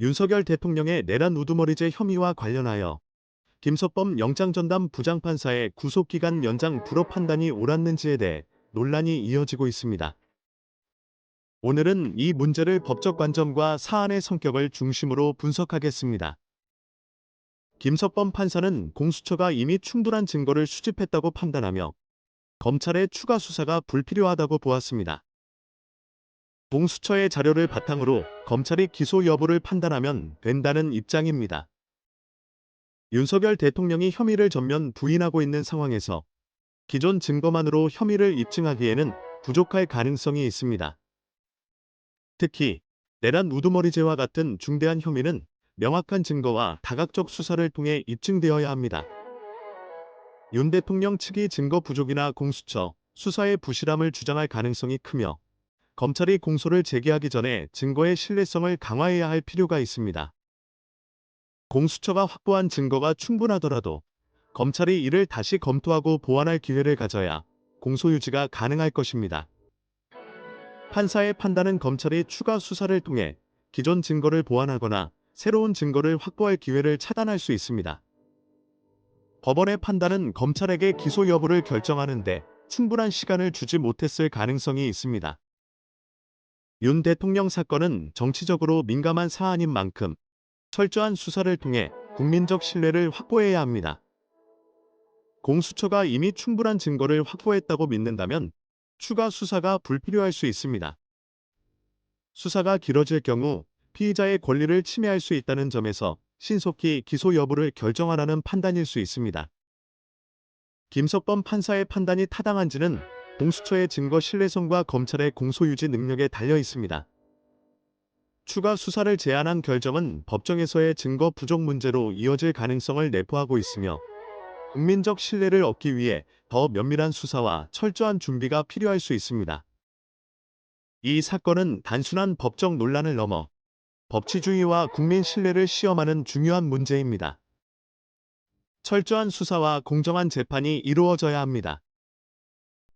윤석열 대통령의 내란 우두머리죄 혐의와 관련하여 김석범 영장전담 부장판사의 구속기간 연장 불허 판단이 옳았는지에 대해 논란이 이어지고 있습니다. 오늘은 이 문제를 법적 관점과 사안의 성격을 중심으로 분석하겠습니다. 김석범 판사는 공수처가 이미 충분한 증거를 수집했다고 판단하며 검찰의 추가 수사가 불필요하다고 보았습니다. 공수처의 자료를 바탕으로 검찰이 기소 여부를 판단하면 된다는 입장입니다. 윤석열 대통령이 혐의를 전면 부인하고 있는 상황에서 기존 증거만으로 혐의를 입증하기에는 부족할 가능성이 있습니다. 특히 내란 우두머리죄와 같은 중대한 혐의는 명확한 증거와 다각적 수사를 통해 입증되어야 합니다. 윤 대통령 측이 증거 부족이나 공수처, 수사의 부실함을 주장할 가능성이 크며 검찰이 공소를 제기하기 전에 증거의 신뢰성을 강화해야 할 필요가 있습니다. 공수처가 확보한 증거가 충분하더라도 검찰이 이를 다시 검토하고 보완할 기회를 가져야 공소 유지가 가능할 것입니다. 판사의 판단은 검찰이 추가 수사를 통해 기존 증거를 보완하거나 새로운 증거를 확보할 기회를 차단할 수 있습니다. 법원의 판단은 검찰에게 기소 여부를 결정하는데 충분한 시간을 주지 못했을 가능성이 있습니다. 윤 대통령 사건은 정치적으로 민감한 사안인 만큼 철저한 수사를 통해 국민적 신뢰를 확보해야 합니다. 공수처가 이미 충분한 증거를 확보했다고 믿는다면 추가 수사가 불필요할 수 있습니다. 수사가 길어질 경우 피의자의 권리를 침해할 수 있다는 점에서 신속히 기소 여부를 결정하라는 판단일 수 있습니다. 김석범 판사의 판단이 타당한지는 공수처의 증거 신뢰성과 검찰의 공소유지 능력에 달려 있습니다. 추가 수사를 제한한 결정은 법정에서의 증거 부족 문제로 이어질 가능성을 내포하고 있으며 국민적 신뢰를 얻기 위해 더 면밀한 수사와 철저한 준비가 필요할 수 있습니다. 이 사건은 단순한 법적 논란을 넘어 법치주의와 국민 신뢰를 시험하는 중요한 문제입니다. 철저한 수사와 공정한 재판이 이루어져야 합니다.